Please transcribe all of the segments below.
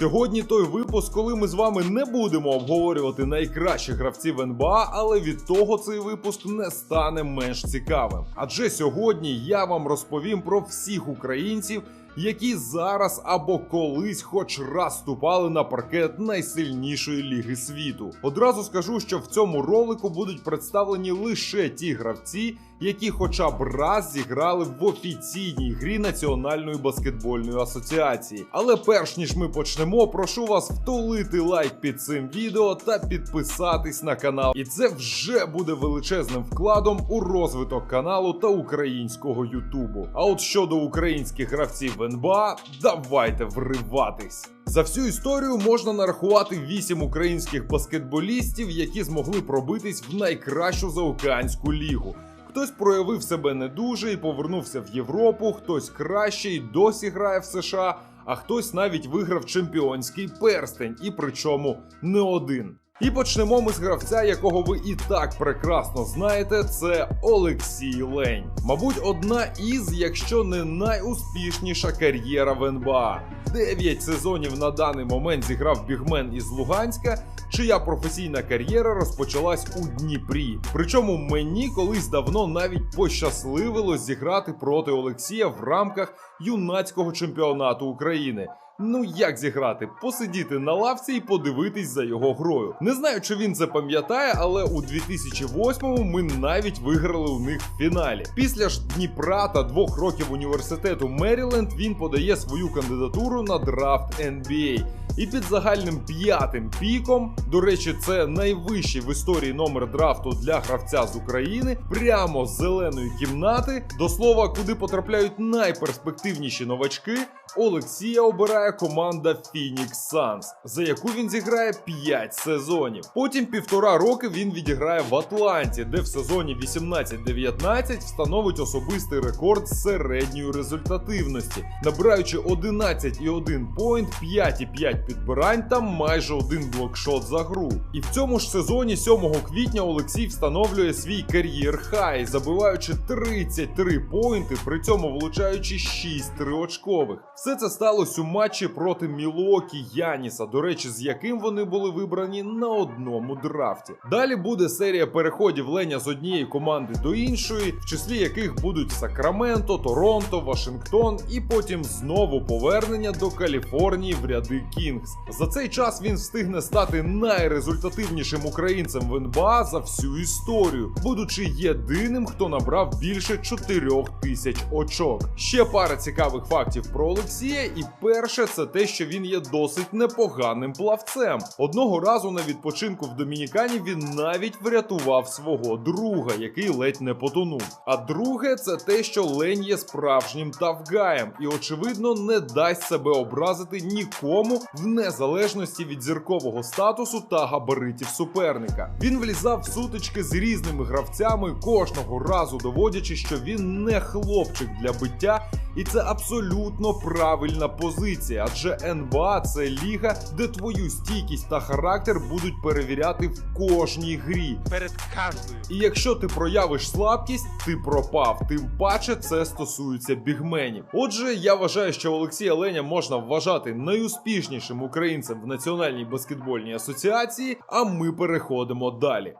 Сьогодні той випуск, коли ми з вами не будемо обговорювати найкращих гравців НБА, але від того цей випуск не стане менш цікавим. Адже сьогодні я вам розповім про всіх українців, які зараз або колись хоч раз ступали на паркет найсильнішої ліги світу. Одразу скажу, що в цьому ролику будуть представлені лише ті гравці, які хоча б раз зіграли в офіційній грі Національної баскетбольної асоціації. Але перш ніж ми почнемо, прошу вас втулити лайк під цим відео та підписатись на канал. І це вже буде величезним вкладом у розвиток каналу та українського Ютубу. А от щодо українських гравців НБА, давайте вриватись. За всю історію можна нарахувати 8 українських баскетболістів, які змогли пробитись в найкращу заокеанську лігу. Хтось проявив себе не дуже і повернувся в Європу, хтось краще і досі грає в США, а хтось навіть виграв чемпіонський перстень, і причому не один. І почнемо ми з гравця, якого ви і так прекрасно знаєте, це Олексій Лень. Мабуть, одна із, якщо не найуспішніша кар'єра в НБА. Дев'ять сезонів на даний момент зіграв бігмен із Луганська, чия професійна кар'єра розпочалась у Дніпрі. Причому мені колись давно навіть пощасливилось зіграти проти Олексія в рамках юнацького чемпіонату України. Ну як зіграти? Посидіти на лавці і подивитись за його грою. Не знаю, чи він це пам'ятає, але у 2008-му ми навіть виграли у них в фіналі. Після ж Дніпра та двох років університету Меріленд він подає свою кандидатуру на драфт NBA. І під загальним п'ятим піком, до речі, це найвищий в історії номер драфту для гравця з України, прямо з зеленої кімнати, до слова, куди потрапляють найперспективніші новачки. Олексія обирає команда Phoenix Suns, за яку він зіграє 5 сезонів. Потім півтора роки він відіграє в Атланті, де в сезоні 18-19 встановить особистий рекорд середньої результативності, набираючи 11,1 поінт, 5,5 підбирань та майже один блокшот за гру. І в цьому ж сезоні 7 квітня Олексій встановлює свій кар'єр хай, забиваючи 33 поінти, при цьому влучаючи 6 триочкових. Все це сталося у матчі проти Мілокі Яніса, до речі, з яким вони були вибрані на одному драфті. Далі буде серія переходів Леня з однієї команди до іншої, в числі яких будуть Сакраменто, Торонто, Вашингтон, і потім знову повернення до Каліфорнії в ряди Кінгс. За цей час він встигне стати найрезультативнішим українцем в НБА за всю історію, будучи єдиним, хто набрав більше 4 тисяч очок. Ще пара цікавих фактів про Олексія, і перше це те, що він є досить непоганим плавцем. Одного разу на відпочинку в Домінікані він навіть врятував свого друга, який ледь не потонув. А друге, це те, що Лень є справжнім тавгаєм і, очевидно, не дасть себе образити нікому в незалежності від зіркового статусу та габаритів суперника. Він влізав в сутички з різними гравцями, кожного разу доводячи, що він не хлопчик для биття. І це абсолютно правильна позиція, адже НБА це ліга, де твою стійкість та характер будуть перевіряти в кожній грі. перед кожною. І якщо ти проявиш слабкість, ти пропав. Тим паче це стосується бігменів. Отже, я вважаю, що Олексія Леня можна вважати найуспішнішим українцем в Національній баскетбольній асоціації. А ми переходимо далі.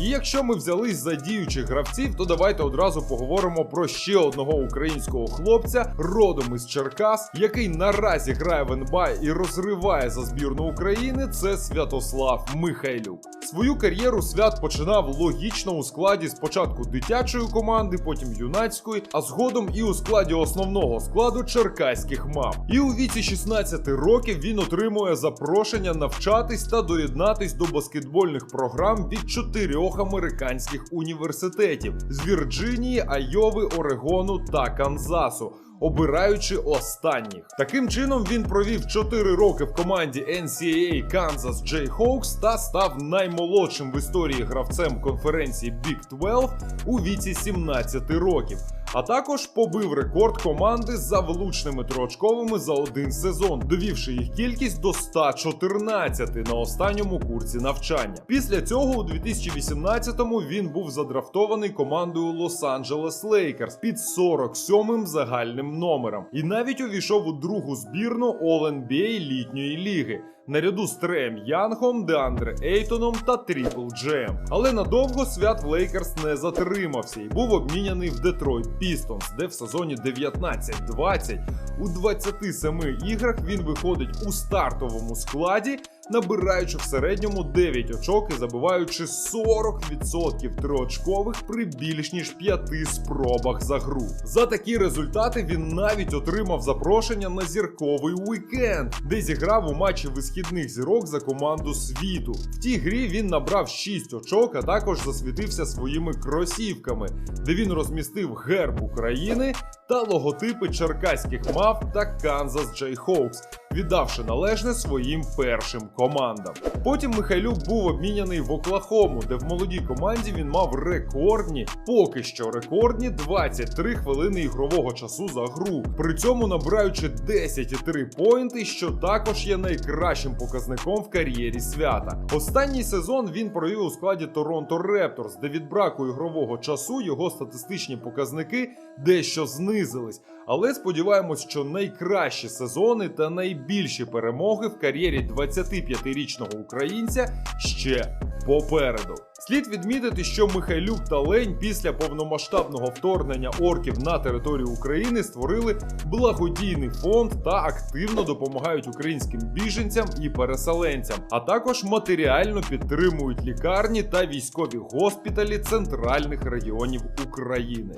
І якщо ми взялись за діючих гравців, то давайте одразу поговоримо про ще одного українського хлопця, родом із Черкас, який наразі грає в НБА і розриває за збірну України. Це Святослав Михайлюк. Свою кар'єру свят починав логічно у складі спочатку дитячої команди, потім юнацької, а згодом і у складі основного складу черкаських мам. І у віці 16 років він отримує запрошення навчатись та доєднатись до баскетбольних програм від чотирьох американських університетів з Вірджинії, Айови, Орегону та Канзасу. Обираючи останніх, таким чином він провів 4 роки в команді NCAA Kansas Jayhawks та став наймолодшим в історії гравцем конференції Big 12 у віці 17 років. А також побив рекорд команди за влучними троочковими за один сезон, довівши їх кількість до 114 на останньому курсі навчання. Після цього у 2018-му він був задрафтований командою Лос-Анджелес Лейкерс під 47-м загальним номером і навіть увійшов у другу збірну All-NBA літньої ліги. Наряду з Треєм Янгом, Деандре Ейтоном та Тріпл Джем. Але надовго свят в Лейкерс не затримався і був обміняний в Детройт Пістонс, де в сезоні 19-20 у 27 іграх він виходить у стартовому складі, набираючи в середньому 9 очок і забиваючи 40% триочкових при більш ніж 5 спробах за гру. За такі результати він навіть отримав запрошення на зірковий уікенд, де зіграв у матчі висхідних зірок за команду світу. В тій грі він набрав 6 очок, а також засвітився своїми кросівками, де він розмістив герб України та логотипи черкаських мав та Канзас Джей Хоукс, віддавши належне своїм першим командам. Потім Михайлюк був обміняний в Оклахому, де в молодій команді він мав рекордні, поки що рекордні 23 хвилини ігрового часу за гру, при цьому набираючи 10,3 поінти, що також є найкращим показником в кар'єрі свята. Останній сезон він провів у складі Торонто Репторс, де від браку ігрового часу його статистичні показники дещо знизились. Але сподіваємось, що найкращі сезони та найбільші перемоги в кар'єрі 25-річного українця ще попереду. Слід відмітити, що Михайлюк та Лень після повномасштабного вторгнення орків на територію України створили благодійний фонд та активно допомагають українським біженцям і переселенцям, а також матеріально підтримують лікарні та військові госпіталі центральних регіонів України.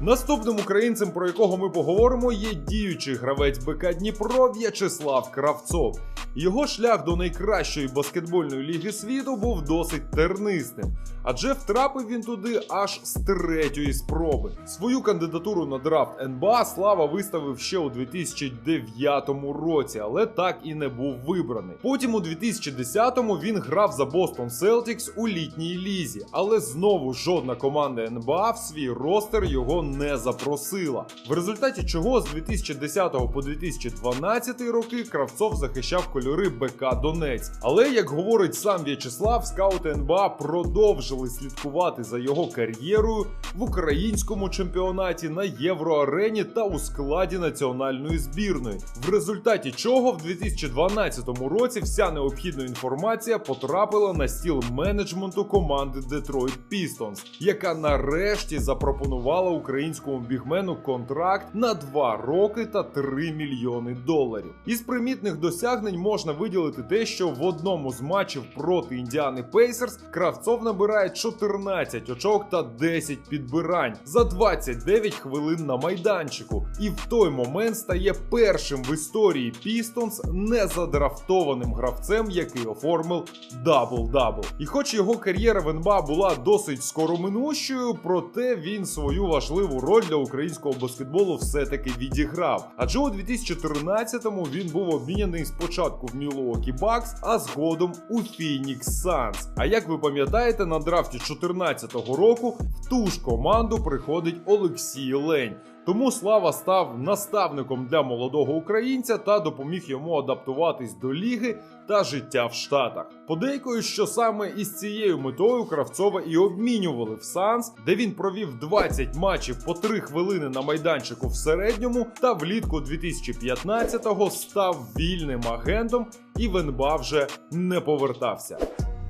Наступним українцем, про якого ми поговоримо, є діючий гравець БК Дніпро В'ячеслав Кравцов. Його шлях до найкращої баскетбольної ліги світу був досить тернистим, адже втрапив він туди аж з третьої спроби. Свою кандидатуру на драфт НБА Слава виставив ще у 2009 році, але так і не був вибраний. Потім у 2010-му він грав за Бостон Селтікс у літній лізі, але знову жодна команда НБА в свій ростер його не запросила. В результаті чого з 2010 по 2012 роки Кравцов захищав кольори БК Донець. Але як говорить сам В'ячеслав, скаути НБА продовжили слідкувати за його кар'єрою в українському чемпіонаті на євроарені та у складі національної збірної. В результаті чого в 2012 році вся необхідна інформація потрапила на стіл менеджменту команди Detroit Pistons, яка нарешті запропонувала українському бігмену контракт на 2 роки та 3 мільйони доларів. Із примітних досягнень можна виділити те, що в одному з матчів проти Індіани Пейсерс Кравцов набирає 14 очок та 10 підбирань за 29 хвилин на майданчику, і в той момент стає першим в історії Пістонс незадрафтованим гравцем, який оформив дабл-дабл. І хоч його кар'єра в НБА була досить скороминущою, проте він свою важливу роль для українського баскетболу все-таки відіграв. Адже у 2014-му він був обміняний спочатку в Мілуокі Бакс, а згодом у Фінікс Санс. А як ви пам'ятаєте, на драфті 2014 року в ту ж команду приходить Олексій Лень. Тому Слава став наставником для молодого українця та допоміг йому адаптуватись до ліги та життя в Штатах. Подейкують, що саме із цією метою Кравцова і обмінювали в Санс, де він провів 20 матчів по 3 хвилини на майданчику в середньому, та влітку 2015-го став вільним агентом і в НБА вже не повертався.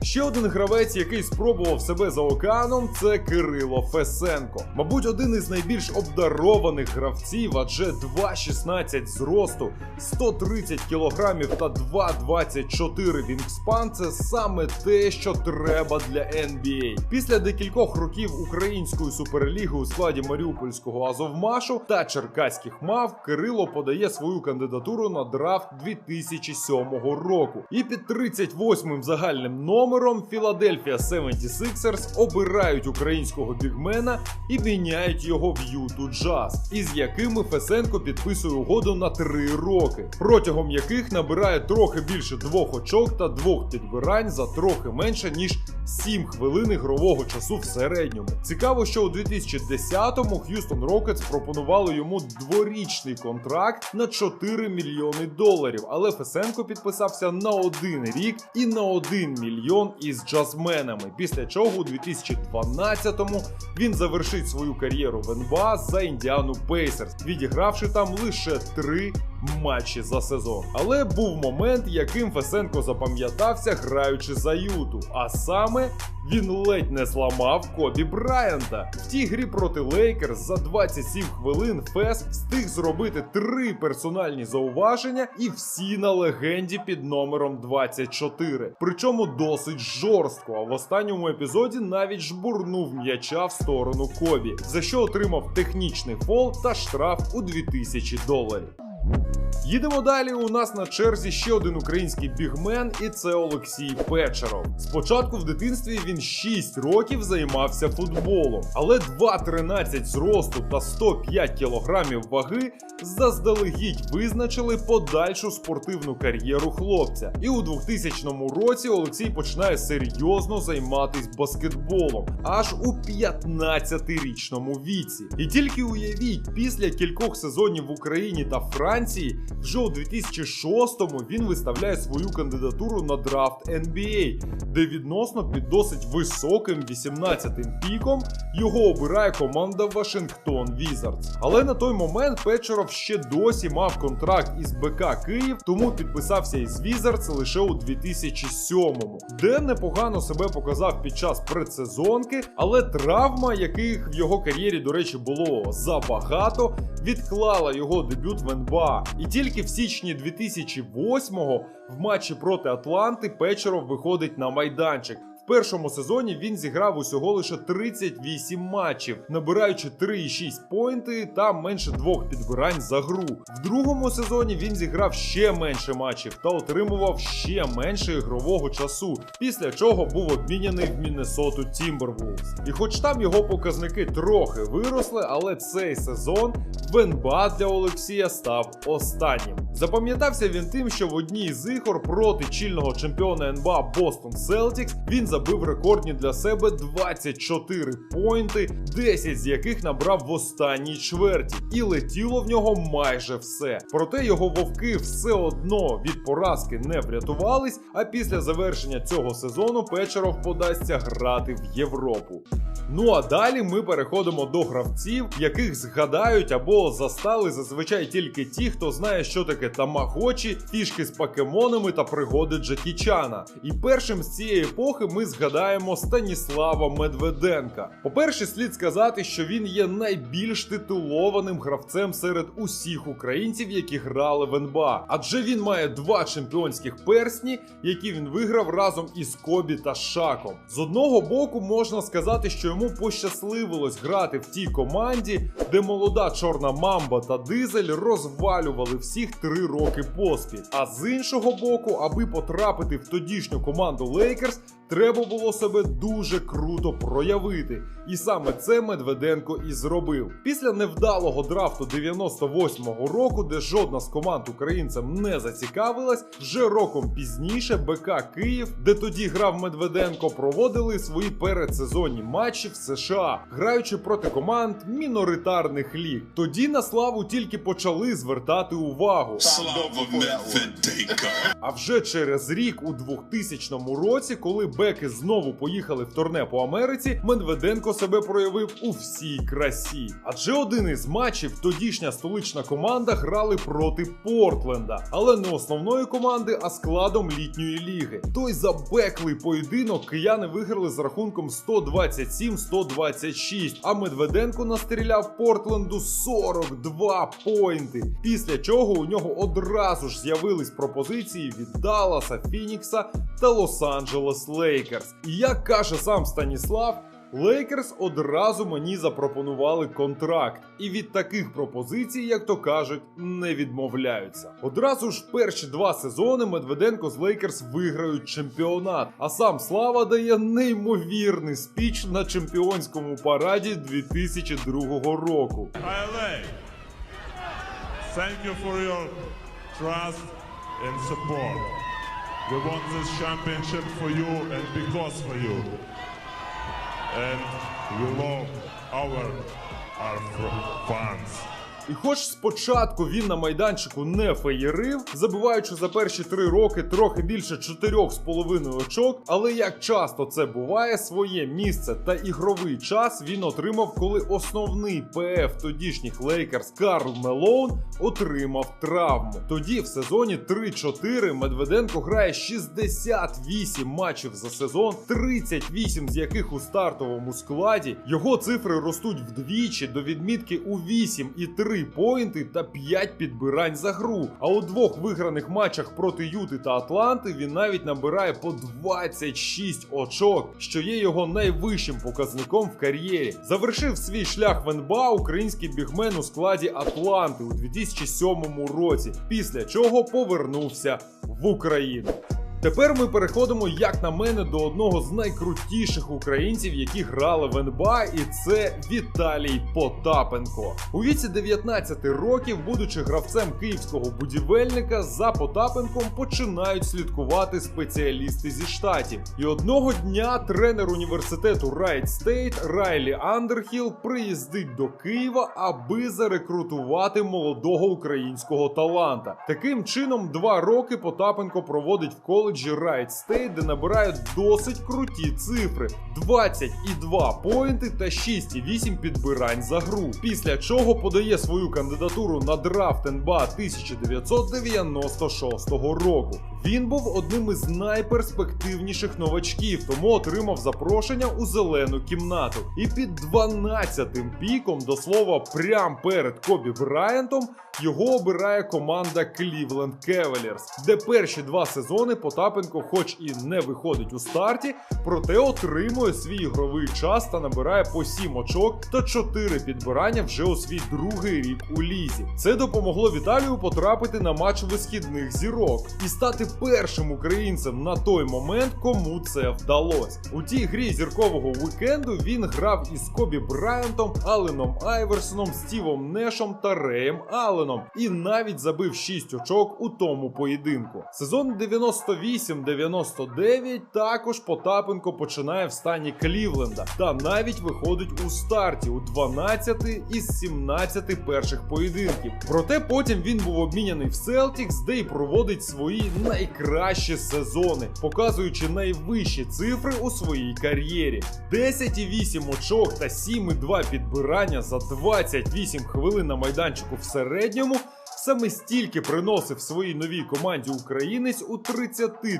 Ще один гравець, який спробував себе за океаном, це Кирило Фесенко. Мабуть, один із найбільш обдарованих гравців, адже 2,16 зросту, 130 кілограмів та 2,24 вінгспан це саме те, що треба для NBA. Після декількох років української суперліги у складі Маріупольського Азовмашу та Черкаських мав Кирило подає свою кандидатуру на драфт 2007 року. І під 38-м загальним номером номером Philadelphia 76ers обирають українського бігмена і міняють його в Юту Джаз, із якими Фесенко підписує угоду на 3 роки, протягом яких набирає трохи більше двох очок та двох підбирань за трохи менше ніж 7 хвилин ігрового часу в середньому. Цікаво, що у 2010-му Х'юстон Рокетс пропонували йому дворічний контракт на 4 мільйони доларів, але Фесенко підписався на один рік і на 1 мільйон із джазменами. Після чого у 2012-му він завершить свою кар'єру в НБА за Індіану Пейсерс, відігравши там лише три матчі за сезон. Але був момент, яким Фесенко запам'ятався, граючи за Юту. А саме він ледь не зламав Кобі Брайанта. В тій грі проти Лейкерс за 27 хвилин Фес встиг зробити три персональні зауваження, і всі на легенді під номером 24. Причому досить жорстко. А в останньому епізоді навіть жбурнув м'яча в сторону Кобі, за що отримав технічний фол та штраф у 2000 доларів. you Їдемо далі. У нас на черзі ще один український бігмен, і це Олексій Печеров. Спочатку в дитинстві він 6 років займався футболом, але 2,13 зросту та 105 кілограмів ваги заздалегідь визначили подальшу спортивну кар'єру хлопця. І у 2000 році Олексій починає серйозно займатися баскетболом аж у 15-річному віці. І тільки уявіть, після кількох сезонів в Україні та Франції. Вже у 2006-му він виставляє свою кандидатуру на драфт NBA, де відносно під досить високим 18-тим піком його обирає команда Вашингтон Wizards. Але на той момент Печеров ще досі мав контракт із БК Київ, тому підписався із Wizards лише у 2007-му, де непогано себе показав під час предсезонки, але травма, яких в його кар'єрі, до речі, було забагато, відклала його дебют в НБА. І тільки в січні 2008-го в матчі проти Атланти Печеров виходить на майданчик. Першому сезоні він зіграв усього лише 38 матчів, набираючи 3,6 поінти та менше двох підбирань за гру. В другому сезоні він зіграв ще менше матчів та отримував ще менше ігрового часу, після чого був обміняний в Міннесоту Тімбервулс. І хоч там його показники трохи виросли, але цей сезон в НБА для Олексія став останнім. Запам'ятався він тим, що в одній з ігор проти чільного чемпіона НБА Бостон Селтікс він забив рекордні для себе 24 поінти, 10 з яких набрав в останній чверті, і летіло в нього майже все. Проте його вовки все одно від поразки не врятувались. А після завершення цього сезону Печеров подасться грати в Європу. Ну а далі ми переходимо до гравців, яких згадають або застали зазвичай тільки ті, хто знає, що таке тамагочі, фішки з покемонами та пригоди Джекі Чана. І першим з цієї епохи ми згадаємо Станіслава Медведенка. По-перше, слід сказати, що він є найбільш титулованим гравцем серед усіх українців, які грали в НБА. Адже він має два чемпіонських персні, які він виграв разом із Кобі та Шаком. З одного боку, можна сказати, що йому пощасливилось грати в тій команді, де молода чорна мамба та дизель розвалювали всіх три роки поспіль. А з іншого боку, аби потрапити в тодішню команду Лейкерс, треба було себе дуже круто проявити. І саме це Медведенко і зробив. Після невдалого драфту 98-го року, де жодна з команд українцем не зацікавилась, вже роком пізніше БК Київ, де тоді грав Медведенко, проводили свої передсезонні матчі в США, граючи проти команд міноритарних ліг. Тоді на славу тільки почали звертати увагу. Слава Медведенко! А вже через рік, у 2000 році, коли беки знову поїхали в турне по Америці, Медведенко себе проявив у всій красі. Адже один із матчів тодішня столична команда грали проти Портленда, але не основної команди, а складом літньої ліги. Той забеклий поєдинок кияни виграли з рахунком 127-126, а Медведенко настріляв Портленду 42 поінти. Після чого у нього одразу ж з'явились пропозиції від Далласа, Фінікса та Лос-Анджелес Лейкерс. І як каже сам Станіслав. Лейкерс одразу мені запропонували контракт, і від таких пропозицій, як то кажуть, не відмовляються. Одразу ж перші два сезони Медведенко з Лейкерс виграють чемпіонат. А сам Слава дає неймовірний спіч на чемпіонському параді 2002 року. Thank you for your trust and support. We won this championship for you and because for you. And we love our, our fans. І хоч спочатку він на майданчику не феєрив, забиваючи за перші три роки трохи більше 4,5 очок, але як часто це буває, своє місце та ігровий час він отримав, коли основний ПФ тодішніх Лейкерс Карл Мелоун отримав травму. Тоді в сезоні 3-4 Медведенко грає 68 матчів за сезон, 38 з яких у стартовому складі. Його цифри ростуть вдвічі до відмітки у 8 і 3 поінти та 5 підбирань за гру. А у двох виграних матчах проти Юти та Атланти він навіть набирає по 26 очок, що є його найвищим показником в кар'єрі. Завершив свій шлях в НБА український бігмен у складі Атланти у 2007 році, після чого повернувся в Україну. Тепер ми переходимо, як на мене, до одного з найкрутіших українців, які грали в НБА, і це Віталій Потапенко. У віці 19 років, будучи гравцем київського будівельника, за Потапенком починають слідкувати спеціалісти зі штатів. І одного дня тренер університету Райт Стейт Райлі Андерхіл приїздить до Києва, аби зарекрутувати молодого українського таланта. Таким чином, два роки Потапенко проводить в коледжі Райт Стейт, де набирають досить круті цифри: 22 поінти та 6,8 підбирань за гру. Після чого подає свою кандидатуру на драфт НБА 1996 року. Він був одним із найперспективніших новачків, тому отримав запрошення у зелену кімнату. І під 12-тим піком, до слова, прям перед Кобі Брайантом, його обирає команда Cleveland Cavaliers, де перші два сезони Потапенко, хоч і не виходить у старті, проте отримує свій ігровий час та набирає по 7 очок та 4 підбирання вже у свій другий рік у лізі. Це допомогло Віталію потрапити на матч висхідних зірок і стати першим українцем на той момент, кому це вдалося. У тій грі зіркового вікенду він грав із Кобі Брайантом, Аленом Айверсоном, Стівом Нешом та Реєм Алленом і навіть забив 6 очок у тому поєдинку. Сезон 98-99 також Потапенко починає в стані Клівленда та навіть виходить у старті у 12 із 17 перших поєдинків. Проте потім він був обміняний в Селтікс, де й проводить свої найкращі сезони, показуючи найвищі цифри у своїй кар'єрі: 10,8 очок та 7,2 підбирання за 28 хвилин на майданчику в середньому. Саме стільки приносив своїй новій команді українець у 33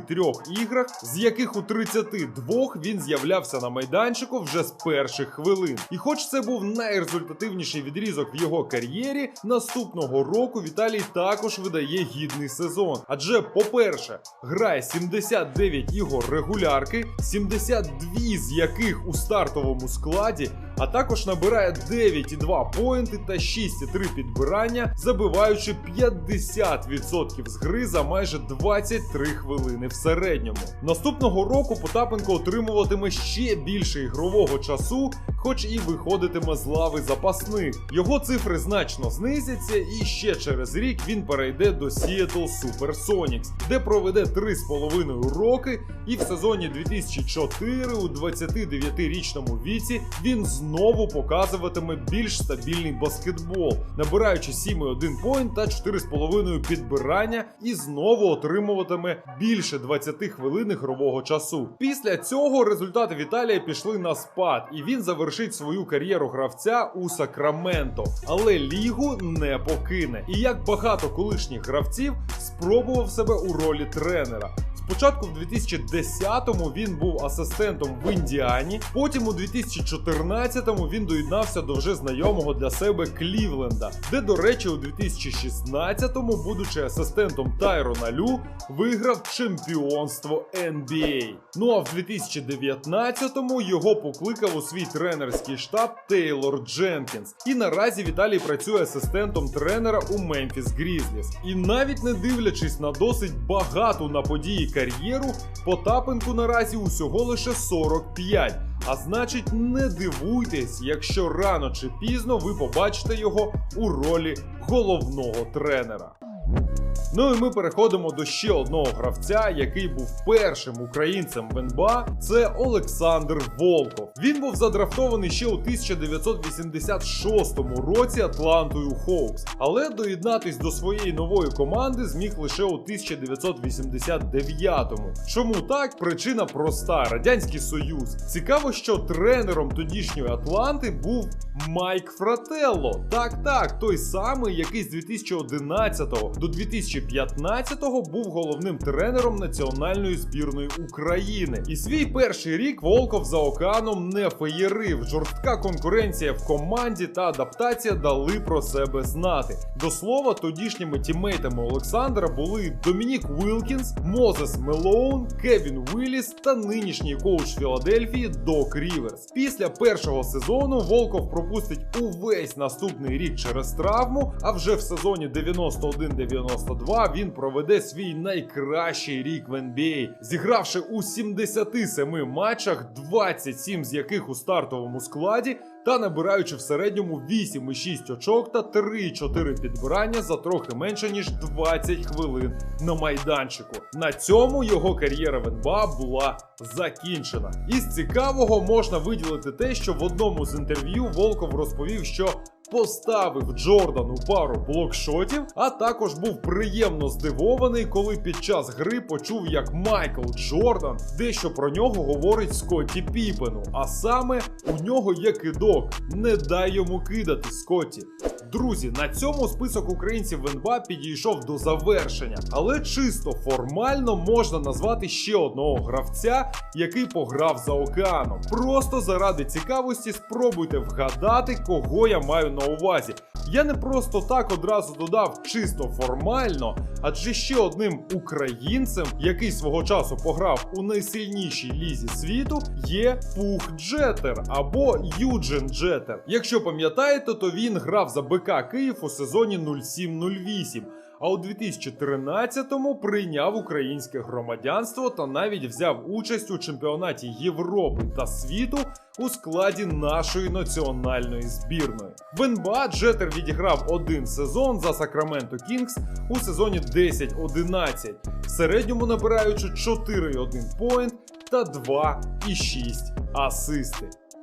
іграх, з яких у 32 він з'являвся на майданчику вже з перших хвилин. І хоч це був найрезультативніший відрізок в його кар'єрі, наступного року Віталій також видає гідний сезон. Адже, по-перше, грає 79 ігор регулярки, 72 з яких у стартовому складі, а також набирає 9,2 поінти та 6,3 підбирання, забиваючи 50% з гри за майже 23 хвилини в середньому. Наступного року Потапенко отримуватиме ще більше ігрового часу, хоч і виходитиме з лави запасних. Його цифри значно знизяться, і ще через рік він перейде до Seattle Supersonics, де проведе 3,5 роки, і в сезоні 2004 у 29-річному віці він знову показуватиме більш стабільний баскетбол, набираючи 7,1 поінт та 4,5 підбирання, і знову отримуватиме більше 20 хвилин ігрового часу. Після цього результати Віталія пішли на спад, і він завершить свою кар'єру гравця у Сакраменто, але лігу не покине. І як багато колишніх гравців спробував себе у ролі тренера. Спочатку в 2010-му він був асистентом в Індіані, потім у 2014-му він доєднався до вже знайомого для себе Клівленда, де, до речі, у 2016-му, будучи асистентом Тайрона Лю, виграв чемпіонство NBA. Ну а в 2019-му його покликав у свій тренерський штаб Тейлор Дженкінс. І наразі Віталій працює асистентом тренера у Мемфіс Грізліс. І навіть не дивлячись на досить багату на події кар'єру, Потапенку наразі усього лише 45. А значить, не дивуйтесь, якщо рано чи пізно ви побачите його у ролі головного тренера. Ну і ми переходимо до ще одного гравця, який був першим українцем в НБА. Це Олександр Волков. Він був задрафтований ще у 1986 році Атлантою Хоукс, але доєднатись до своєї нової команди зміг лише у 1989-му. Чому так? Причина проста: радянський союз. Цікаво, що тренером тодішньої Атланти був Майк Фрателло. Так, так, той самий, який з 2011 до 2015 був головним тренером національної збірної України. І свій перший рік Волков за океаном не феєрив. Жорстка конкуренція в команді та адаптація дали про себе знати. До слова, тодішніми тімейтами Олександра були Домінік Вілкінс, Мозес Мелоун, Кевін Уілліс та нинішній коуч Філадельфії Док Ріверс. Після першого сезону Волков пропустить увесь наступний рік через травму, а вже в сезоні 91-92 він проведе свій найкращий рік в NBA, зігравши у 77 матчах, 27 з яких у стартовому складі. Та набираючи в середньому 8,6 очок та 3,4 підбирання за трохи менше ніж 20 хвилин на майданчику. На цьому його кар'єра в НБА була закінчена. Із цікавого можна виділити те, що в одному з інтерв'ю Волков розповів, що поставив Джордану пару блокшотів, а також був приємно здивований, коли під час гри почув, як Майкл Джордан дещо про нього говорить Скотті Піпену. А саме у нього є кидок. Не дай йому кидати, Скотті. Друзі, на цьому список українців в НБА підійшов до завершення, але чисто формально можна назвати ще одного гравця, який пограв за океаном. Просто заради цікавості спробуйте вгадати, кого я маю на увазі. Я не просто так одразу додав чисто формально, адже ще одним українцем, який свого часу пограв у найсильнішій лізі світу, є Пух Джетер або Юджин Джетер. Якщо пам'ятаєте, то він грав за БК Київ у сезоні 07-08. А у 2013-му прийняв українське громадянство та навіть взяв участь у чемпіонаті Європи та світу у складі нашої національної збірної. В НБА Джетер відіграв один сезон за Сакраменто Кінгс у сезоні 10-11, в середньому набираючи 4,1 поінт та 2,6 асисти.